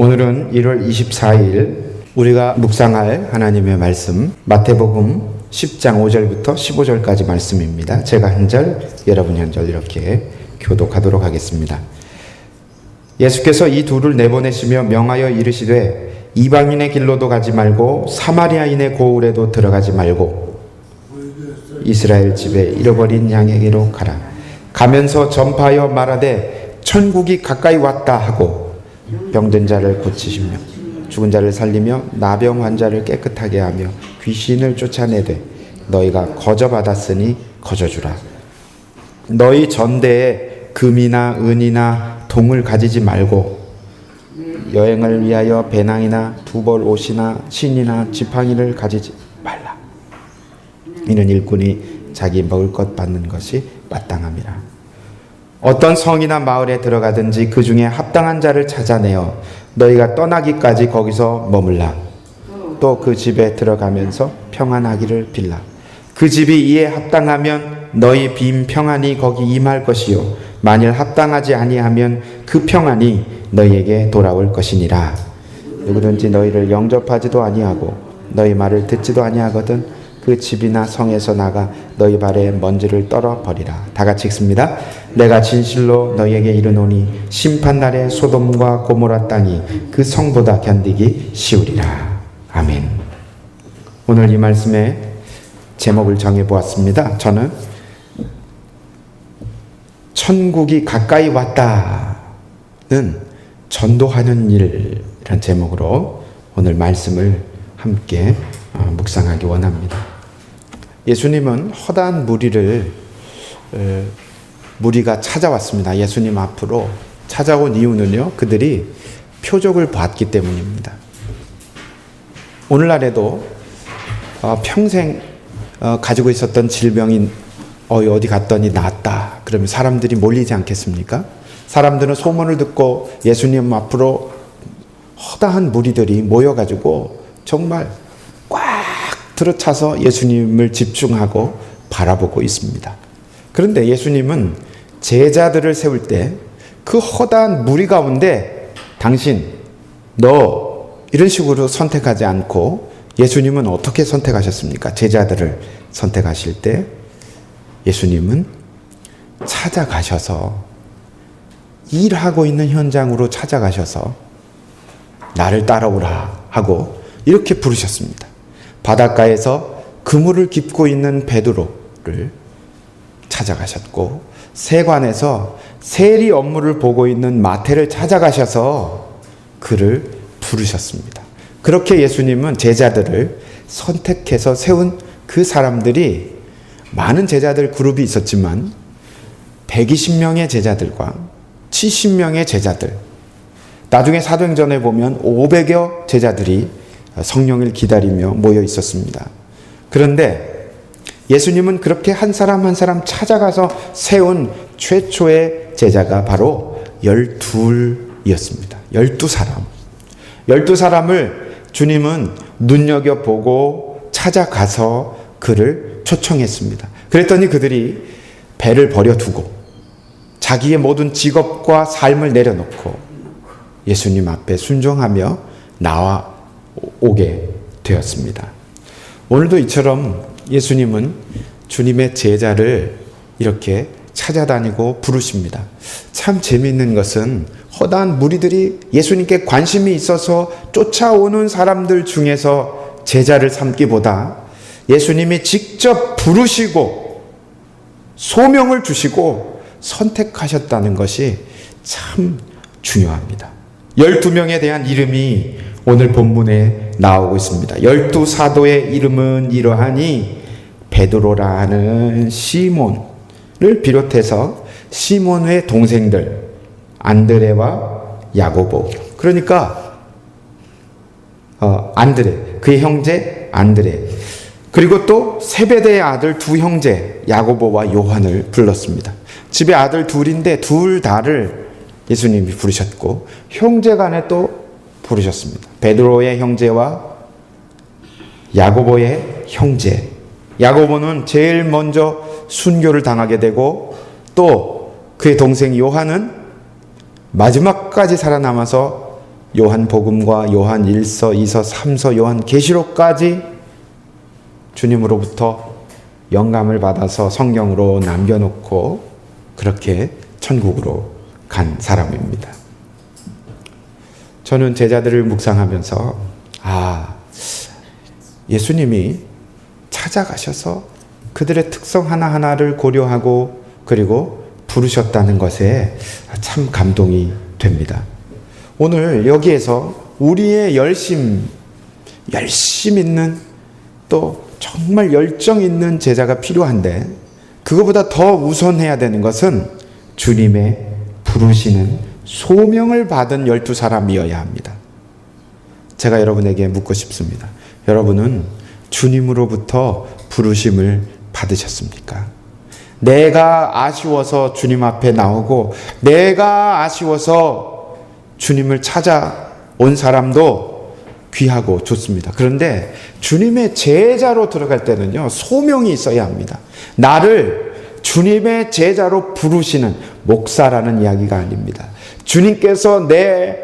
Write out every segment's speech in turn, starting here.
오늘은 1월 24일 우리가 묵상할 하나님의 말씀 마태복음 10장 5절부터 15절까지 말씀입니다. 제가 한 절, 여러분이 한절 이렇게 교독하도록 하겠습니다. 예수께서 이 둘을 내보내시며 명하여 이르시되 이방인의 길로도 가지 말고 사마리아인의 고을에도 들어가지 말고 이스라엘 집에 잃어버린 양에게로 가라. 가면서 전파하여 말하되 천국이 가까이 왔다 하고 병든 자를 고치시며 죽은 자를 살리며 나병 환자를 깨끗하게 하며 귀신을 쫓아내되 너희가 거저 받았으니 거저 주라. 너희 전대에 금이나 은이나 동을 가지지 말고 여행을 위하여 배낭이나 두벌 옷이나 신이나 지팡이를 가지지 말라. 이는 일꾼이 자기 먹을 것 받는 것이 마땅함이라. 어떤 성이나 마을에 들어가든지 그 중에 합당한 자를 찾아내어 너희가 떠나기까지 거기서 머물라. 또 그 집에 들어가면서 평안하기를 빌라. 그 집이 이에 합당하면 너희 빈 평안이 거기 임할 것이요 만일 합당하지 아니하면 그 평안이 너희에게 돌아올 것이니라. 누구든지 너희를 영접하지도 아니하고 너희 말을 듣지도 아니하거든 그 집이나 성에서 나가 너희 발에 먼지를 떨어 버리라. 다 같이 읽습니다. 내가 진실로 너희에게 이르노니 심판 날에 소돔과 고모라 땅이 그 성보다 견디기 쉬우리라. 아멘. 오늘 이 말씀의 제목을 정해 보았습니다. 저는 천국이 가까이 왔다는 전도하는 일이란 제목으로 오늘 말씀을 함께 어, 묵상하기 원합니다. 예수님은 허다한 무리를 어, 무리가 찾아왔습니다. 예수님 앞으로 찾아온 이유는요. 그들이 표적을 봤기 때문입니다. 오늘날에도 어, 평생 어, 가지고 있었던 질병이 어, 어디 갔더니 낫다. 그러면 사람들이 몰리지 않겠습니까? 사람들은 소문을 듣고 예수님 앞으로 허다한 무리들이 모여가지고 정말 꽉 들어차서 예수님을 집중하고 바라보고 있습니다. 그런데 예수님은 제자들을 세울 때 그 허다한 무리 가운데 당신, 너 이런 식으로 선택하지 않고 예수님은 어떻게 선택하셨습니까? 제자들을 선택하실 때 예수님은 찾아가셔서 일하고 있는 현장으로 찾아가셔서 나를 따라오라 하고 이렇게 부르셨습니다. 바닷가에서 그물을 깁고 있는 베드로를 찾아가셨고 세관에서 세리 업무를 보고 있는 마태를 찾아가셔서 그를 부르셨습니다. 그렇게 예수님은 제자들을 선택해서 세운 그 사람들이 많은 제자들 그룹이 있었지만 120명의 제자들과 70명의 제자들 나중에 사도행전에 보면 500여 제자들이 성령을 기다리며 모여 있었습니다. 그런데 예수님은 그렇게 한 사람 한 사람 찾아가서 세운 최초의 제자가 바로 열둘이었습니다. 열두 사람. 열두 사람을 주님은 눈여겨보고 찾아가서 그를 초청했습니다. 그랬더니 그들이 배를 버려두고 자기의 모든 직업과 삶을 내려놓고 예수님 앞에 순종하며 나와 오게 되었습니다. 오늘도 이처럼 예수님은 주님의 제자를 이렇게 찾아다니고 부르십니다. 참 재미있는 것은 허다한 무리들이 예수님께 관심이 있어서 쫓아오는 사람들 중에서 제자를 삼기보다 예수님이 직접 부르시고 소명을 주시고 선택하셨다는 것이 참 중요합니다. 12명에 대한 이름이 오늘 본문에 나오고 있습니다. 열두 사도의 이름은 이러하니 베드로라 하는 시몬을 비롯해서 시몬의 동생들 안드레와 야고보. 그러니까 어, 안드레 그의 형제 안드레 그리고 또 세베대의 아들 두 형제 야고보와 요한을 불렀습니다. 집에 아들 둘인데 둘 다를 예수님이 부르셨고 형제 간에 또 부르셨습니다. 베드로의 형제와 야고보의 형제. 야고보는 제일 먼저 순교를 당하게 되고 또 그의 동생 요한은 마지막까지 살아남아서 요한 복음과 요한 1서, 2서, 3서, 요한 계시록까지 주님으로부터 영감을 받아서 성경으로 남겨놓고 그렇게 천국으로 간 사람입니다. 저는 제자들을 묵상하면서 아 예수님이 찾아가셔서 그들의 특성 하나하나를 고려하고 그리고 부르셨다는 것에 참 감동이 됩니다. 오늘 여기에서 우리의 열심, 열심 있는 또 정말 열정 있는 제자가 필요한데 그거보다 더 우선해야 되는 것은 주님의 부르시는 소명을 받은 열두 사람이어야 합니다. 제가 여러분에게 묻고 싶습니다. 여러분은 주님으로부터 부르심을 받으셨습니까? 내가 아쉬워서 주님 앞에 나오고 내가 아쉬워서 주님을 찾아온 사람도 귀하고 좋습니다. 그런데 주님의 제자로 들어갈 때는요, 소명이 있어야 합니다. 나를 주님의 제자로 부르시는 목사라는 이야기가 아닙니다. 주님께서 내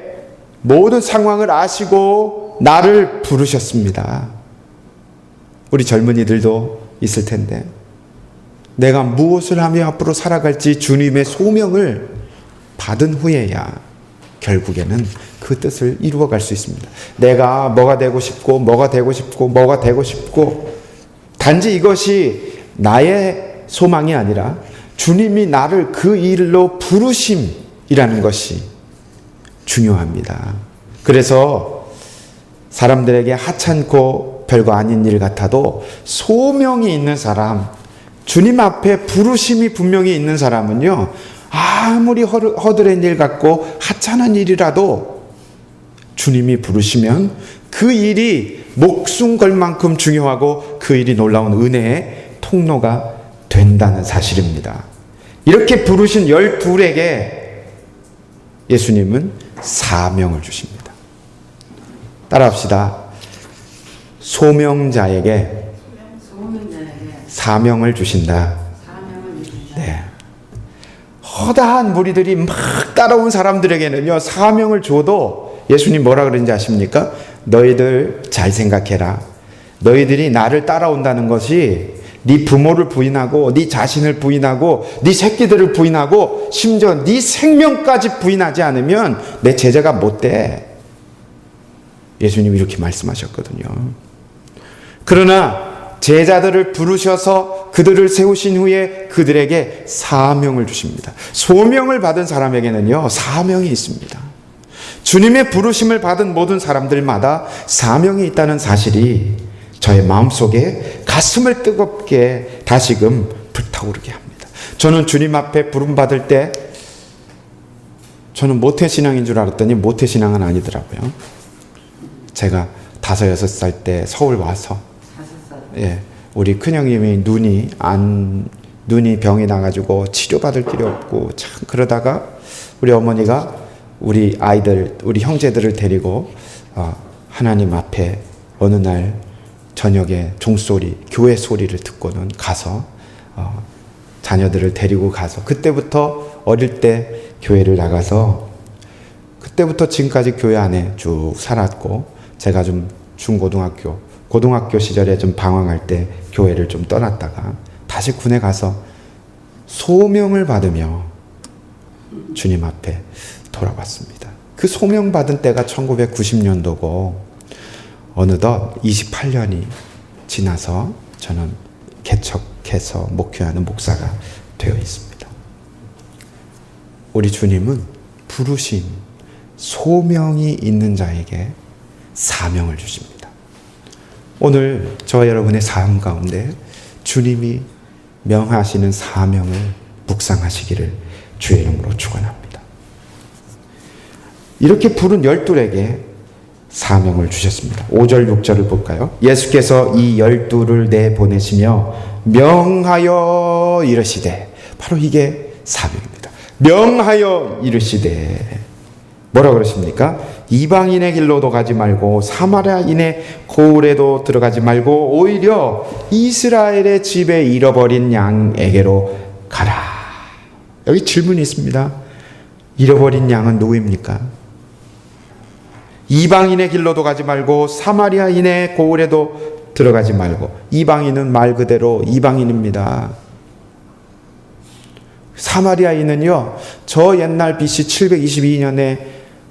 모든 상황을 아시고 나를 부르셨습니다. 우리 젊은이들도 있을 텐데, 내가 무엇을 하며 앞으로 살아갈지 주님의 소명을 받은 후에야 결국에는 그 뜻을 이루어갈 수 있습니다. 내가 뭐가 되고 싶고, 뭐가 되고 싶고, 뭐가 되고 싶고, 단지 이것이 나의 소망이 아니라 주님이 나를 그 일로 부르심 이라는 것이 중요합니다. 그래서 사람들에게 하찮고 별거 아닌 일 같아도 소명이 있는 사람, 주님 앞에 부르심이 분명히 있는 사람은요, 아무리 허드렛 일 같고 하찮은 일이라도 주님이 부르시면 그 일이 목숨 걸 만큼 중요하고 그 일이 놀라운 은혜의 통로가 된다는 사실입니다. 이렇게 부르신 열둘에게 예수님은 사명을 주십니다. 따라합시다. 소명자에게 사명을 주신다. 네. 허다한 무리들이 막 따라온 사람들에게는요, 사명을 줘도 예수님 뭐라 그러는지 아십니까? 너희들 잘 생각해라. 너희들이 나를 따라온다는 것이 네 부모를 부인하고 네 자신을 부인하고 네 새끼들을 부인하고 심지어 네 생명까지 부인하지 않으면 내 제자가 못 돼. 예수님이 이렇게 말씀하셨거든요. 그러나 제자들을 부르셔서 그들을 세우신 후에 그들에게 사명을 주십니다. 소명을 받은 사람에게는요, 사명이 있습니다. 주님의 부르심을 받은 모든 사람들마다 사명이 있다는 사실이 저의 마음속에 가슴을 뜨겁게 다시금 불타오르게 합니다. 저는 주님 앞에 부름받을 때 저는 모태신앙인 줄 알았더니 모태신앙은 아니더라고요. 제가 다섯 여섯 살 때 서울 와서. 예, 우리 큰형님이 눈이 안 눈이 병이 나가지고 치료받을 길이 없고 참 그러다가 우리 어머니가 우리 아이들 우리 형제들을 데리고 어, 하나님 앞에 어느 날 저녁에 종소리 교회 소리를 듣고는 가서 어, 자녀들을 데리고 가서 그때부터 어릴 때 교회를 나가서 그때부터 지금까지 교회 안에 쭉 살았고 제가 좀 중고등학교 고등학교 시절에 좀 방황할 때 교회를 좀 떠났다가 다시 군에 가서 소명을 받으며 주님 앞에 돌아왔습니다. 그 소명 받은 때가 1990년도고 어느덧 28년이 지나서 저는 개척해서 목회하는 목사가 되어 있습니다. 우리 주님은 부르심, 소명이 있는 자에게 사명을 주십니다. 오늘 저 여러분의 삶 가운데 주님이 명하시는 사명을 묵상하시기를 주의 이름으로 축원합니다. 이렇게 부른 열둘에게 사명을 주셨습니다. 5절 6절을 볼까요? 예수께서 이 열둘을 내보내시며 명하여 이르시되 바로 이게 사명입니다. 명하여 이르시되 뭐라 그러십니까? 이방인의 길로도 가지 말고 사마리아인의 고을에도 들어가지 말고 오히려 이스라엘의 집에 잃어버린 양에게로 가라. 여기 질문이 있습니다. 잃어버린 양은 누구입니까? 이방인의 길로도 가지 말고 사마리아인의 고을에도 들어가지 말고 이방인은 말 그대로 이방인입니다. 사마리아인은요, 저 옛날 BC 722년에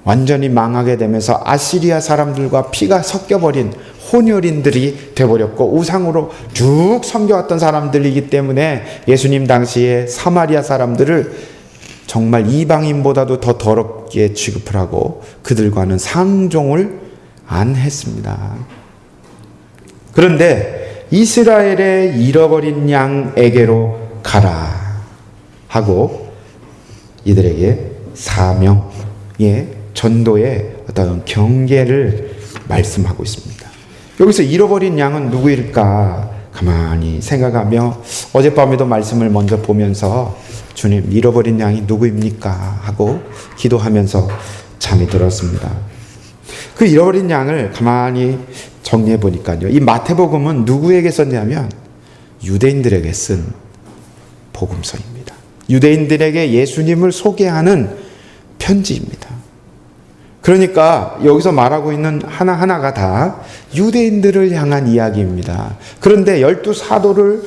완전히 망하게 되면서 아시리아 사람들과 피가 섞여버린 혼혈인들이 되버렸고 우상으로 쭉 섬겨왔던 사람들이기 때문에 예수님 당시에 사마리아 사람들을 정말 이방인보다도 더 더럽게 취급을 하고 그들과는 상종을 안 했습니다. 그런데 이스라엘의 잃어버린 양에게로 가라 하고 이들에게 사명의 전도의 어떤 경계를 말씀하고 있습니다. 여기서 잃어버린 양은 누구일까? 가만히 생각하며 어젯밤에도 말씀을 먼저 보면서 주님 잃어버린 양이 누구입니까? 하고 기도하면서 잠이 들었습니다. 그 잃어버린 양을 가만히 정리해 보니까요. 이 마태복음은 누구에게 썼냐면 유대인들에게 쓴 복음서입니다. 유대인들에게 예수님을 소개하는 편지입니다. 그러니까 여기서 말하고 있는 하나하나가 다 유대인들을 향한 이야기입니다. 그런데 열두 사도를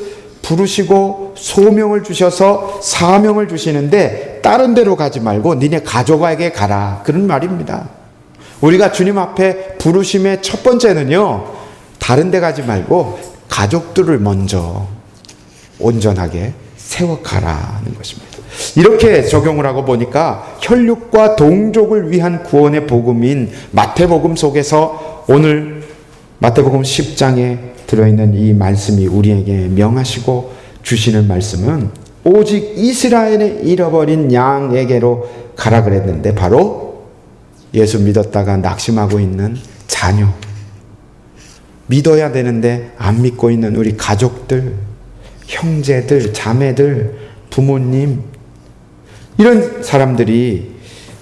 부르시고 소명을 주셔서 사명을 주시는데 다른 데로 가지 말고 니네 가족에게 가라. 그런 말입니다. 우리가 주님 앞에 부르심의 첫 번째는요, 다른 데 가지 말고 가족들을 먼저 온전하게 세워가라는 것입니다. 이렇게 적용을 하고 보니까 혈육과 동족을 위한 구원의 복음인 마태복음 속에서 오늘 마태복음 10장에 들어있는 이 말씀이 우리에게 명하시고 주시는 말씀은 오직 이스라엘의 잃어버린 양에게로 가라 그랬는데 바로 예수 믿었다가 낙심하고 있는 자녀, 믿어야 되는데 안 믿고 있는 우리 가족들, 형제들, 자매들, 부모님, 이런 사람들이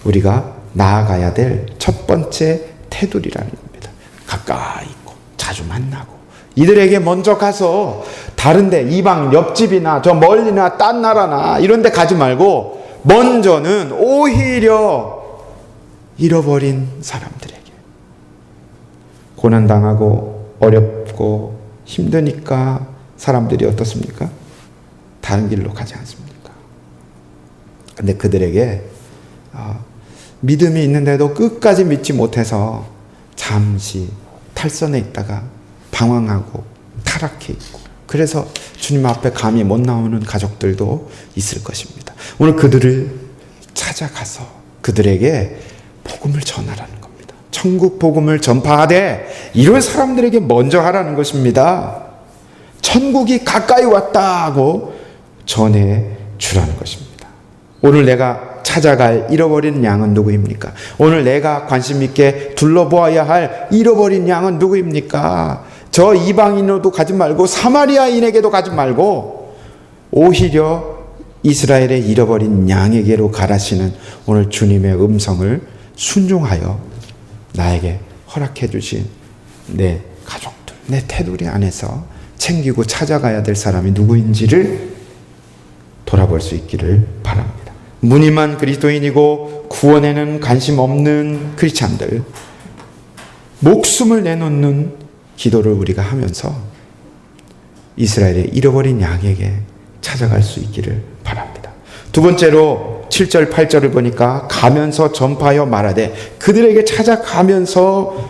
우리가 나아가야 될 첫 번째 테두리라는 겁니다. 가까이 있고 자주 만나고 이들에게 먼저 가서 다른데 이방 옆집이나 저 멀리나 딴 나라나 이런 데 가지 말고 먼저는 오히려 잃어버린 사람들에게 고난 당하고 어렵고 힘드니까 사람들이 어떻습니까? 다른 길로 가지 않습니까? 근데 그들에게 어, 믿음이 있는데도 끝까지 믿지 못해서 잠시 탈선해 있다가 방황하고 타락해 있고 그래서 주님 앞에 감히 못 나오는 가족들도 있을 것입니다. 오늘 그들을 찾아가서 그들에게 복음을 전하라는 겁니다. 천국 복음을 전파하되 이런 사람들에게 먼저 하라는 것입니다. 천국이 가까이 왔다고 전해 주라는 것입니다. 오늘 내가 찾아갈 잃어버린 양은 누구입니까? 오늘 내가 관심 있게 둘러보아야 할 잃어버린 양은 누구입니까? 저 이방인으로도 가지 말고 사마리아인에게도 가지 말고 오히려 이스라엘의 잃어버린 양에게로 가라시는 오늘 주님의 음성을 순종하여 나에게 허락해 주신 내 가족들, 내 테두리 안에서 챙기고 찾아가야 될 사람이 누구인지를 돌아볼 수 있기를 바랍니다. 무늬만 그리스도인이고 구원에는 관심 없는 크리스찬들 목숨을 내놓는 기도를 우리가 하면서 이스라엘의 잃어버린 양에게 찾아갈 수 있기를 바랍니다. 두 번째로 7절 8절을 보니까 가면서 전파하여 말하되 그들에게 찾아가면서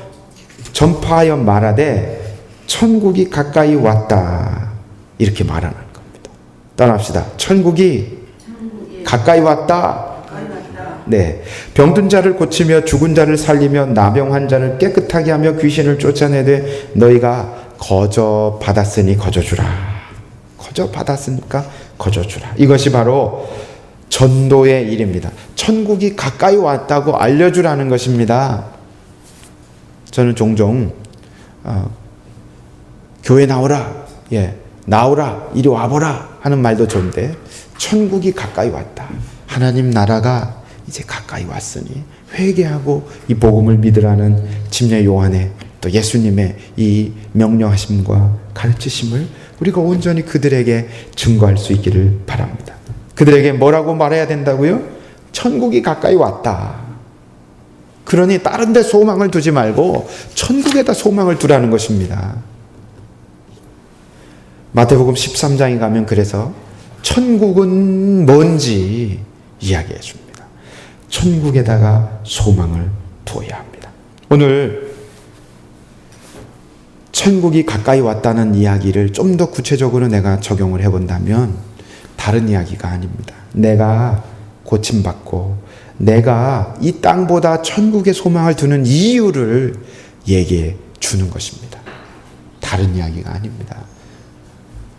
전파하여 말하되 천국이 가까이 왔다 이렇게 말하는 겁니다. 따라합시다. 천국이 천국이 가까이 왔다. 네. 병든 자를 고치며 죽은 자를 살리며 나병한 자를 깨끗하게 하며 귀신을 쫓아내되 너희가 거저 받았으니 거저 주라. 거저 받았으니까 거저 주라. 이것이 바로 전도의 일입니다. 천국이 가까이 왔다고 알려주라는 것입니다. 저는 종종 어, 교회 나오라, 예, 나오라, 이리 와보라 하는 말도 좋은데 천국이 가까이 왔다. 하나님 나라가 이제 가까이 왔으니 회개하고 이 복음을 믿으라는 침례 요한의 또 예수님의 이 명령하심과 가르치심을 우리가 온전히 그들에게 증거할 수 있기를 바랍니다. 그들에게 뭐라고 말해야 된다고요? 천국이 가까이 왔다. 그러니 다른 데 소망을 두지 말고 천국에다 소망을 두라는 것입니다. 마태복음 13장에 가면 그래서 천국은 뭔지 이야기해 줍니다. 천국에다가 소망을 두어야 합니다. 오늘 천국이 가까이 왔다는 이야기를 좀 더 구체적으로 내가 적용을 해본다면 다른 이야기가 아닙니다. 내가 고침받고 내가 이 땅보다 천국에 소망을 두는 이유를 얘기해 주는 것입니다. 다른 이야기가 아닙니다.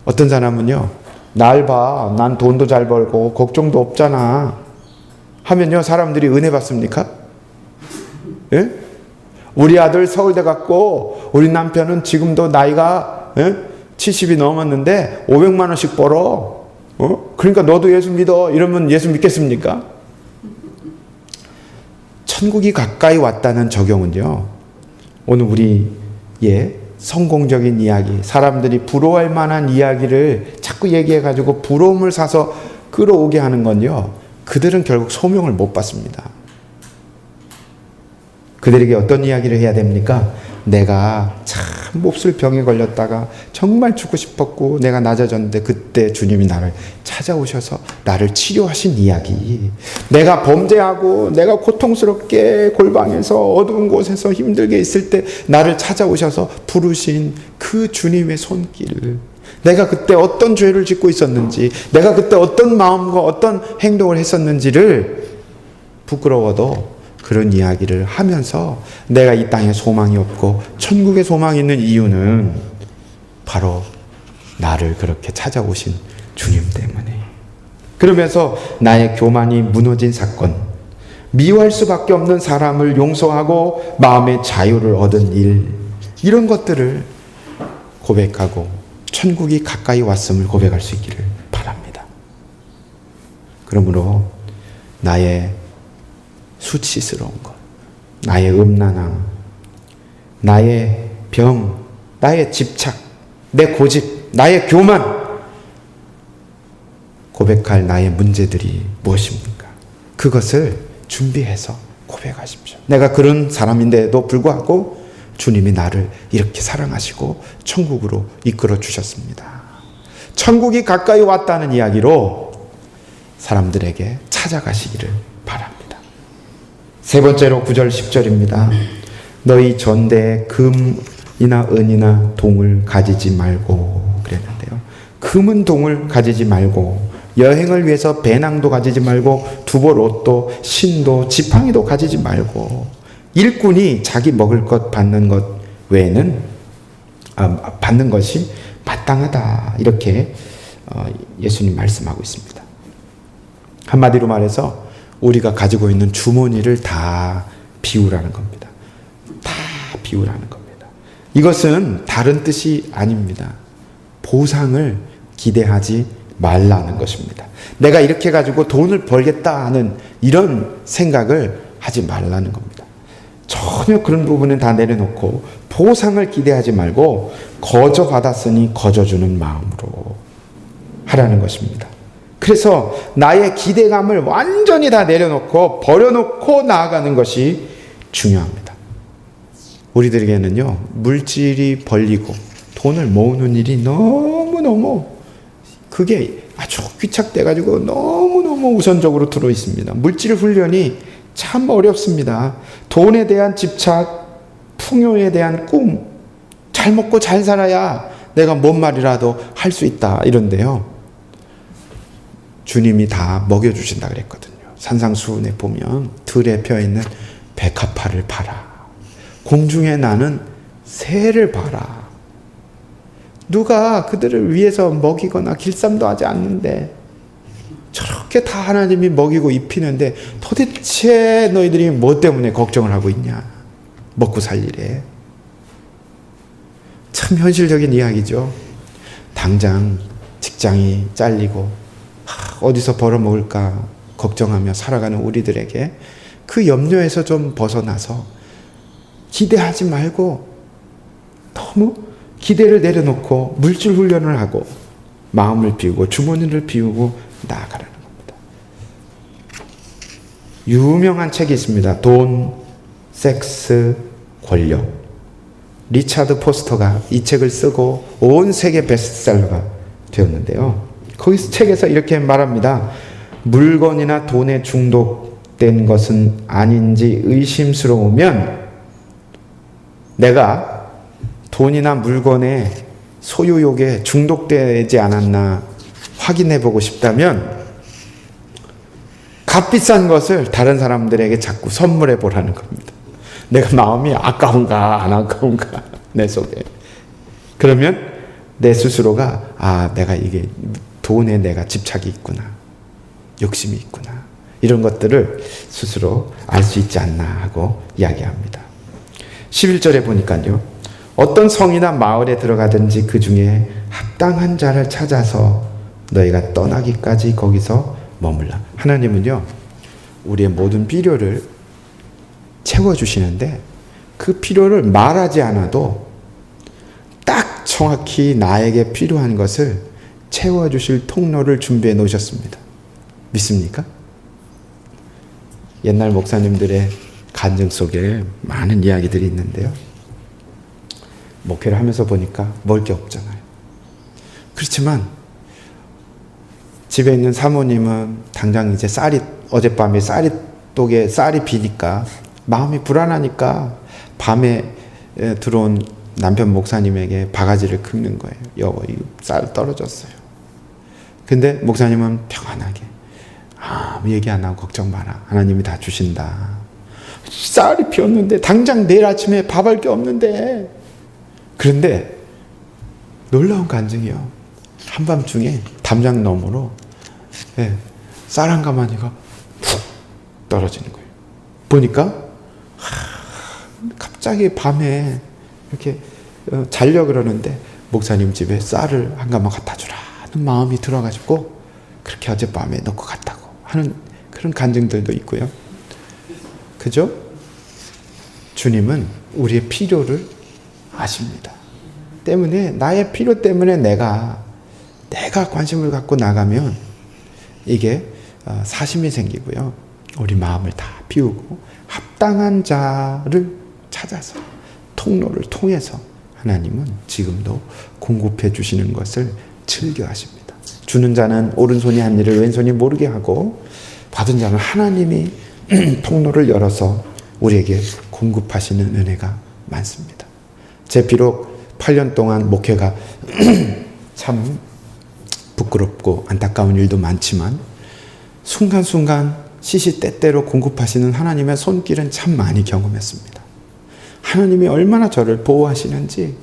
어떤 사람은요, 날 봐. 난 돈도 잘 벌고 걱정도 없잖아. 하면요, 사람들이 은혜 받습니까? 예? 우리 아들 서울대 갔고 우리 남편은 지금도 나이가 예? 70이 넘었는데 500만 원씩 벌어. 어? 그러니까 너도 예수 믿어. 이러면 예수 믿겠습니까? 천국이 가까이 왔다는 적용은요. 오늘 우리의 성공적인 이야기, 사람들이 부러워할 만한 이야기를 자꾸 얘기해 가지고 부러움을 사서 끌어오게 하는 건요. 그들은 결국 소명을 못 받습니다. 그들에게 어떤 이야기를 해야 됩니까? 내가 참 몹쓸 병에 걸렸다가 정말 죽고 싶었고 내가 낮아졌는데 그때 주님이 나를 찾아오셔서 나를 치료하신 이야기. 내가 범죄하고 내가 고통스럽게 골방에서 어두운 곳에서 힘들게 있을 때 나를 찾아오셔서 부르신 그 주님의 손길. 내가 그때 어떤 죄를 짓고 있었는지, 내가 그때 어떤 마음과 어떤 행동을 했었는지를 부끄러워도 그런 이야기를 하면서 내가 이 땅에 소망이 없고 천국에 소망이 있는 이유는 바로 나를 그렇게 찾아오신 주님 때문에. 그러면서 나의 교만이 무너진 사건, 미워할 수밖에 없는 사람을 용서하고 마음의 자유를 얻은 일, 이런 것들을 고백하고 천국이 가까이 왔음을 고백할 수 있기를 바랍니다. 그러므로 나의 수치스러운 것, 나의 음란함, 나의 병, 나의 집착, 내 고집, 나의 교만, 고백할 나의 문제들이 무엇입니까? 그것을 준비해서 고백하십시오. 내가 그런 사람인데도 불구하고 주님이 나를 이렇게 사랑하시고 천국으로 이끌어 주셨습니다. 천국이 가까이 왔다는 이야기로 사람들에게 찾아가시기를. 세 번째로 9절 10절입니다. 너희 전대에 금이나 은이나 동을 가지지 말고 그랬는데요. 금은 동을 가지지 말고 여행을 위해서 배낭도 가지지 말고 두벌 옷도 신도 지팡이도 가지지 말고 일꾼이 자기 먹을 것 받는 것 외에는 아, 받는 것이 마땅하다 이렇게 어, 예수님 말씀하고 있습니다. 한마디로 말해서 우리가 가지고 있는 주머니를 다 비우라는 겁니다. 다 비우라는 겁니다. 이것은 다른 뜻이 아닙니다. 보상을 기대하지 말라는 것입니다. 내가 이렇게 가지고 돈을 벌겠다 하는 이런 생각을 하지 말라는 겁니다. 전혀 그런 부분은 다 내려놓고 보상을 기대하지 말고 거저 받았으니 거저 주는 마음으로 하라는 것입니다. 그래서 나의 기대감을 완전히 다 내려놓고 버려놓고 나아가는 것이 중요합니다. 우리들에게는요, 물질이 벌리고 돈을 모으는 일이 너무너무 그게 아주 귀착돼가지고 너무너무 우선적으로 들어 있습니다. 물질 훈련이 참 어렵습니다. 돈에 대한 집착, 풍요에 대한 꿈, 잘 먹고 잘 살아야 내가 뭔 말이라도 할 수 있다. 이런데요. 주님이 다 먹여주신다 그랬거든요. 산상수훈에 보면 들에 펴 있는 백합화를 봐라. 공중에 나는 새를 봐라. 누가 그들을 위해서 먹이거나 길쌈도 하지 않는데 저렇게 다 하나님이 먹이고 입히는데 도대체 너희들이 뭐 때문에 걱정을 하고 있냐? 먹고 살 일에. 참 현실적인 이야기죠. 당장 직장이 잘리고 하, 어디서 벌어먹을까 걱정하며 살아가는 우리들에게 그 염려에서 좀 벗어나서 기대하지 말고 너무 기대를 내려놓고 물질 훈련을 하고 마음을 비우고 주머니를 비우고 나아가라는 겁니다. 유명한 책이 있습니다. 돈 섹스, 권력. 리차드 포스터가 이 책을 쓰고 온 세계 베스트셀러가 되었는데요. 거기 책에서 이렇게 말합니다. 물건이나 돈에 중독된 것은 아닌지 의심스러우면 내가 돈이나 물건의 소유욕에 중독되지 않았나 확인해 보고 싶다면 값비싼 것을 다른 사람들에게 자꾸 선물해 보라는 겁니다. 내가 마음이 아까운가 안 아까운가 내 속에 그러면 내 스스로가 아 내가 이게 돈에 내가 집착이 있구나 욕심이 있구나 이런 것들을 스스로 알 수 있지 않나 하고 이야기합니다. 11절에 보니까요 어떤 성이나 마을에 들어가든지 그 중에 합당한 자를 찾아서 너희가 떠나기까지 거기서 머물라. 하나님은요 우리의 모든 필요를 채워주시는데 그 필요를 말하지 않아도 딱 정확히 나에게 필요한 것을 채워주실 통로를 준비해 놓으셨습니다. 믿습니까? 옛날 목사님들의 간증 속에 많은 이야기들이 있는데요. 목회를 하면서 보니까 먹을 게 없잖아요. 그렇지만 집에 있는 사모님은 당장 이제 쌀이 어젯밤에 쌀이 독에 쌀이 비니까 마음이 불안하니까 밤에 에, 들어온 남편 목사님에게 바가지를 긁는 거예요. 여보, 이 쌀 떨어졌어요. 근데 목사님은 평안하게 아무 얘기 안 하고 걱정 마라. 하나님이 다 주신다. 쌀이 비었는데 당장 내일 아침에 밥할 게 없는데 그런데 놀라운 간증이요. 한밤중에 담장 너머로 예, 쌀한 가마니가 푹 떨어지는 거예요. 보니까 하, 갑자기 밤에 이렇게 어, 자려 그러는데 목사님 집에 쌀을 한 가마 갖다 주라 마음이 들어가지고 그렇게 어젯밤에 놓고 갔다고 하는 그런 간증들도 있고요. 그죠? 주님은 우리의 필요를 아십니다. 때문에 나의 필요 때문에 내가 내가 관심을 갖고 나가면 이게 어, 사심이 생기고요. 우리 마음을 다 비우고 합당한 자를 찾아서 통로를 통해서 하나님은 지금도 공급해 주시는 것을 즐겨 하십니다. 주는 자는 오른손이 한 일을 왼손이 모르게 하고 받은 자는 하나님이 통로를 열어서 우리에게 공급하시는 은혜가 많습니다. 제 비록 8년 동안 목회가 참 부끄럽고 안타까운 일도 많지만 순간순간 시시때때로 공급하시는 하나님의 손길은 참 많이 경험했습니다. 하나님이 얼마나 저를 보호하시는지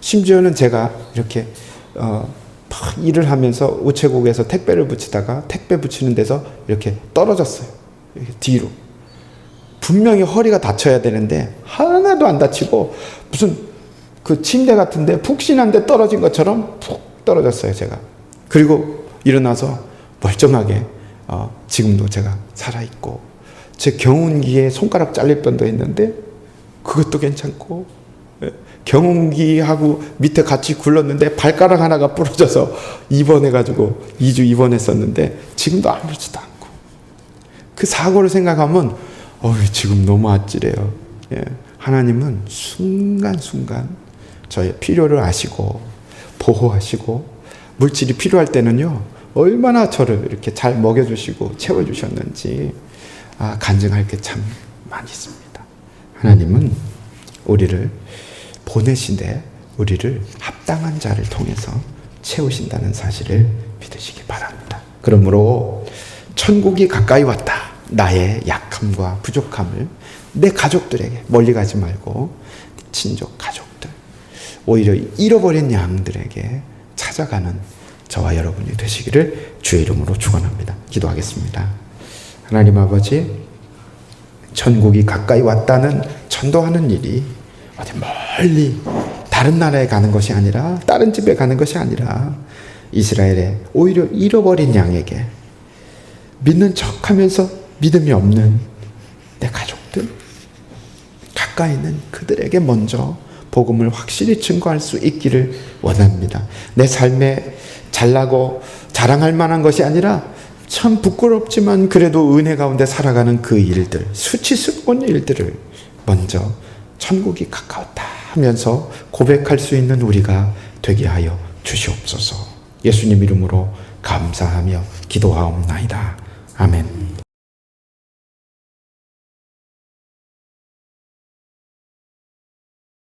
심지어는 제가 이렇게 어, 막 일을 하면서 우체국에서 택배를 붙이다가 택배 붙이는 데서 이렇게 떨어졌어요. 이렇게 뒤로. 분명히 허리가 다쳐야 되는데 하나도 안 다치고 무슨 그 침대 같은데 푹신한데 떨어진 것처럼 푹 떨어졌어요, 제가. 그리고 일어나서 멀쩡하게 어, 지금도 제가 살아있고 제 경운기에 손가락 잘릴 뻔도 했는데 그것도 괜찮고 예, 경운기하고 밑에 같이 굴렀는데 발가락 하나가 부러져서 입원해가지고 2주 입원했었는데 지금도 아무렇지도 않고 그 사고를 생각하면 어 지금 너무 아찔해요. 예, 하나님은 순간순간 저의 필요를 아시고 보호하시고 물질이 필요할 때는요 얼마나 저를 이렇게 잘 먹여주시고 채워주셨는지 아, 간증할 게 참 많이 있습니다. 하나님은 우리를 보내신데 우리를 합당한 자를 통해서 채우신다는 사실을 믿으시기 바랍니다. 그러므로 천국이 가까이 왔다. 나의 약함과 부족함을 내 가족들에게 멀리 가지 말고 친족 가족들 오히려 잃어버린 양들에게 찾아가는 저와 여러분이 되시기를 주의 이름으로 축원합니다. 기도하겠습니다. 하나님 아버지 천국이 가까이 왔다는 전도하는 일이 어디 멀리 다른 나라에 가는 것이 아니라 다른 집에 가는 것이 아니라 이스라엘에 오히려 잃어버린 양에게 믿는 척하면서 믿음이 없는 내 가족들 가까이 있는 그들에게 먼저 복음을 확실히 증거할 수 있기를 원합니다. 내 삶에 잘나고 자랑할 만한 것이 아니라 참 부끄럽지만 그래도 은혜 가운데 살아가는 그 일들, 수치스러운 일들을 먼저 천국이 가까웠다 하면서 고백할 수 있는 우리가 되게 하여 주시옵소서. 예수님 이름으로 감사하며 기도하옵나이다. 아멘.